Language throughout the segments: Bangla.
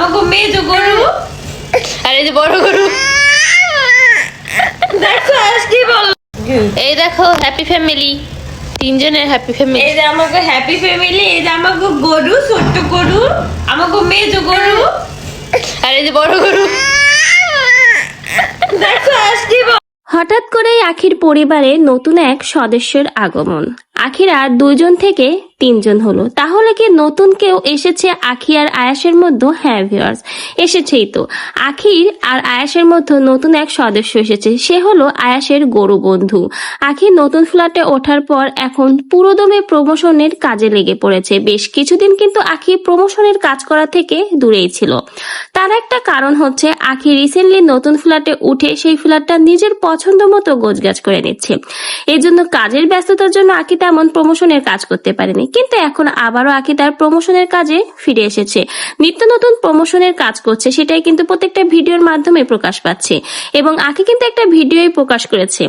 আমাকে মেজ গরু। আর এই যে বড় গরু। দেখো আজ কি বল এই দেখো হ্যাপি ফ্যামিলি তিনজনের হ্যাপি ফ্যামিলি এই যে আমাকে হ্যাপি ফ্যামিলি এই যে আমাকে গরু ছোট্ট গরু আমাকে মেজ গরু। আর এই যে বড় গরু। দেখো আজ কি বল হঠাৎ করেই আখির পরিবারে নতুন এক সদস্যের আগমন। আখিরা দুজন থেকে তিনজন হলো। তাহলে কি নতুন কেউ এসেছে আখি আর আয়াসের মধ্যে? হ্যাঁ ভিউয়ার্স এসেছেই তো। আখির আর আয়াসের মধ্যে নতুন এক সদস্য এসেছে। সে হলো আয়াসের গরু বন্ধু। আখি নতুন ফ্ল্যাটে ওঠার পর এখন পুরোদমে প্রমোশনের কাজে লেগে পড়েছে। বেশ কিছুদিন কিন্তু আখি প্রমোশনের কাজ করা থেকে দূরেই ছিল। তার একটা কারণ হচ্ছে, আখি রিসেন্টলি নতুন ফ্ল্যাটে উঠে সেই ফ্ল্যাটটা নিজের পছন্দ মতো গোছগাছ করে নিচ্ছে। এই জন্য কাজের ব্যস্ততার জন্য আখি তেমন প্রমোশনের কাজ করতে পারেনি। কিন্তু এখন আবারও আখি তার প্রমোশনের কাজে ফিরে এসেছে। নিত্য নতুন প্রমোশনের কাজ করছে, সেটাই কিন্তু প্রত্যেকটা ভিডিওর মাধ্যমে প্রকাশ পাচ্ছে। এবং আখি কিন্তু একটা ভিডিওই প্রকাশ করেছে।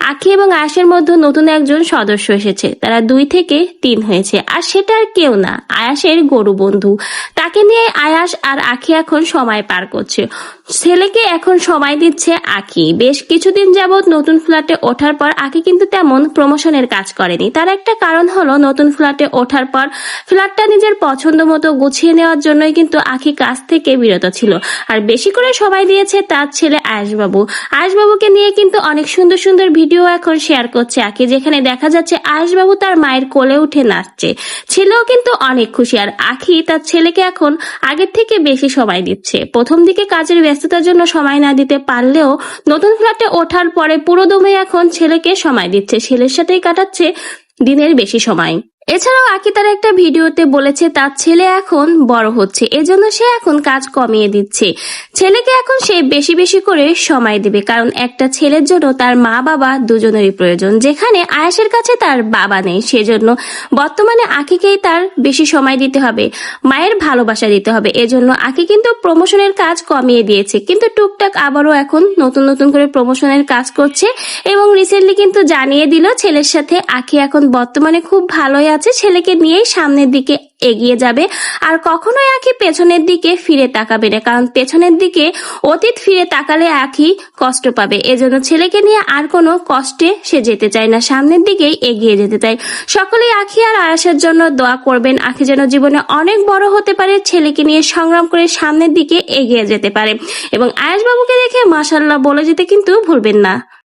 আখি এবং আয়াসের মধ্যে নতুন একজন সদস্য এসেছে। তারা দুই থেকে তিন হয়েছে। আর সেটা আর কেউ না, আয়াসের গরু বন্ধু। তাকে নিয়ে আয়াস আর আখি এখন সময় পার করছে। ছেলেকে এখন সময় দিচ্ছে আখি বেশ কিছুদিন যাবৎ নতুন ফ্ল্যাটে ওঠার পর আখি কিন্তু তেমন প্রমোশনের কাজ করেনি। তার একটা কারণ হলো নতুন ফ্ল্যাটে ওঠার পর ফ্ল্যাটটা নিজের পছন্দ মতো গুছিয়ে নেওয়ার জন্যই কিন্তু আখি কাজ থেকে বিরত ছিল। আর বেশি করে সময় দিয়েছে তার ছেলে আয়েশবাবু। আয়েশবাবুকে নিয়ে কিন্তু অনেক সুন্দর সুন্দর ভিডিও এখন শেয়ার করছে আখি, যেখানে দেখা যাচ্ছে আয়েশবাবু তার মায়ের কোলে উঠে নাচছে। ছেলেও কিন্তু অনেক খুশি, আর আখি তার ছেলেকে এখন আগের থেকে বেশি সময় দিচ্ছে। প্রথম দিকে কাজের ব্যস্ততার জন্য সময় না দিতে পারলেও নতুন ফ্ল্যাটে ওঠার পরে পুরোদমে এখন ছেলেকে সময় দিচ্ছে। ছেলের সাথেই কাটাচ্ছে দিনের বেশি সময়। এছাড়াও আকি তার একটা ভিডিওতে বলেছে, তার ছেলে এখন বড় হচ্ছে, এজন্য সে এখন কাজ কমিয়ে দিচ্ছে। ছেলেকে এখন সে বেশি বেশি করে সময় দিবে, কারণ একটা ছেলের জন্য তার মা বাবা দুজনেরই প্রয়োজন। যেখানে আয়াসের কাছে তার বাবা নেই, সেজন্য বর্তমানে আকিকেই তার বেশি সময় দিতে হবে, মায়ের ভালোবাসা দিতে হবে। এজন্য আকি কিন্তু প্রমোশনের কাজ কমিয়ে দিয়েছে, কিন্তু টুকটাক আবারও এখন নতুন নতুন করে প্রমোশনের কাজ করছে এবং রিসেন্টলি কিন্তু জানিয়ে দিল ছেলের সাথে আখি এখন বর্তমানে খুব ভালোই আছে, ছেলেকে নিয়েই সামনের দিকে এগিয়ে যাবে। আর কখনোই আখি পেছনের দিকে ফিরে তাকাবে না, কারণ পেছনের দিকে অতীত ফিরে তাকালে আখি কষ্ট পাবে। এজন্য ছেলেকে নিয়ে আর কোনো কষ্টে সে যেতে চায় না, সামনের দিকেই এগিয়ে যেতে চায়। সকলেই আখি আর আয়াসের জন্য দোয়া করবেন। আখি যেন জীবনে অনেক বড় হতে পারে, ছেলেকে নিয়ে সংগ্রাম করে সামনের দিকে এগিয়ে যেতে পারে। এবং আয়াস বাবুকে দেখে মাসাল্লাহ বলে যেতে কিন্তু ভুলবেন না।